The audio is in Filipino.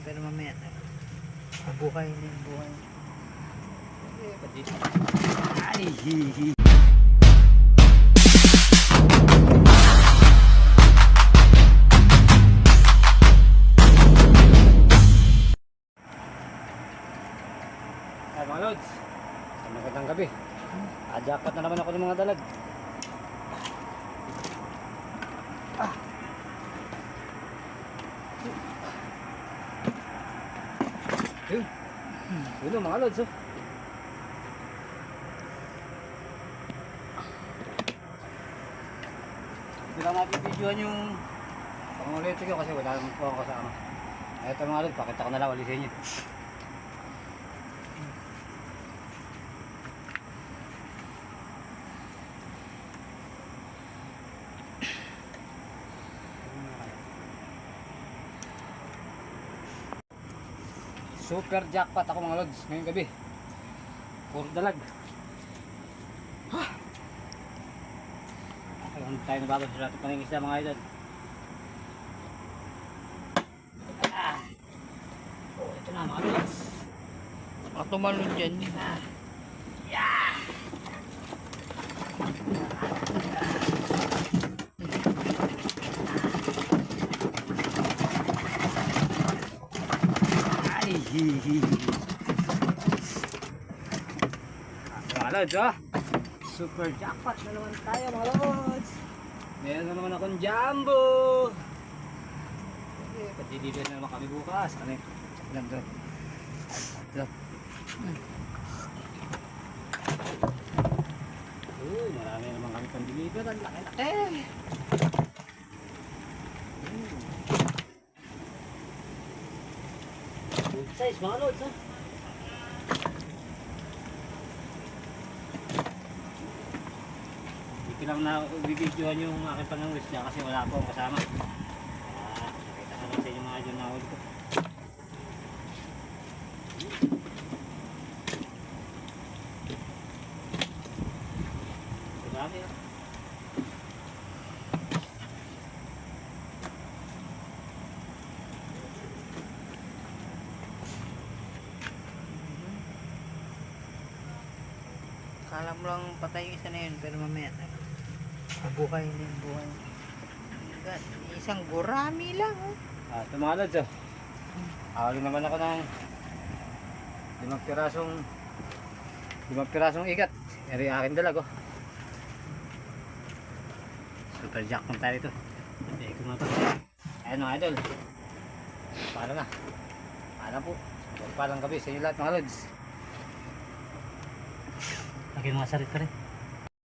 Pero mamaya na. Buhay na yung buhay. Ay, hihi. Ay mga lods, magandang gabi. Ajapat na naman ako ng mga dalag. Yun. Yun o, mga lods oh. Hindi lang mapipidyohan yung pangulit ko kasi wala naman po ako kasama. Ito mga lods, pakita ko na lang ulit sa inyo. Super jackpot ako mga lods ngayong gabi. Puro dalag. Ha! Okay, hindi tayo nabago sa ating pangingisda mga idol. Ah! Oh, ito na mga lods. Baka tumalon dyan. Ay, hihi. Mga lods, oh. Super jackpot na naman tayo mga lods. Meron na naman akong jumbo. Okay, pati dito na naman kami bukas. Ano yun? Ilan doon? Ito. Uy, marami naman kami pang deliver. Ang laki-laki. Size mga lods, ha? Hindi lang na bibidyohan yung aking pangangulis niya kasi wala akong kasama. Ah, nakita ko lang sa inyo mga idol na ko. Grabe, ha? Kala mo lang patay yung isa na yun. Pero mamaya na. Buhay na yung buhay. God, Isang gurami lang. Oh. Ah, lods, oh. Ahalo naman ako ng limang pirasong limang pirasong ikat. Eri akin dalag, oh. Super jack kung tayo ito. Hindi ko ito. Ayan mga idol. Paano na? Paano po? Palang gabi sa inyo lahat mga lods. Lagyan mga sarit ka rin.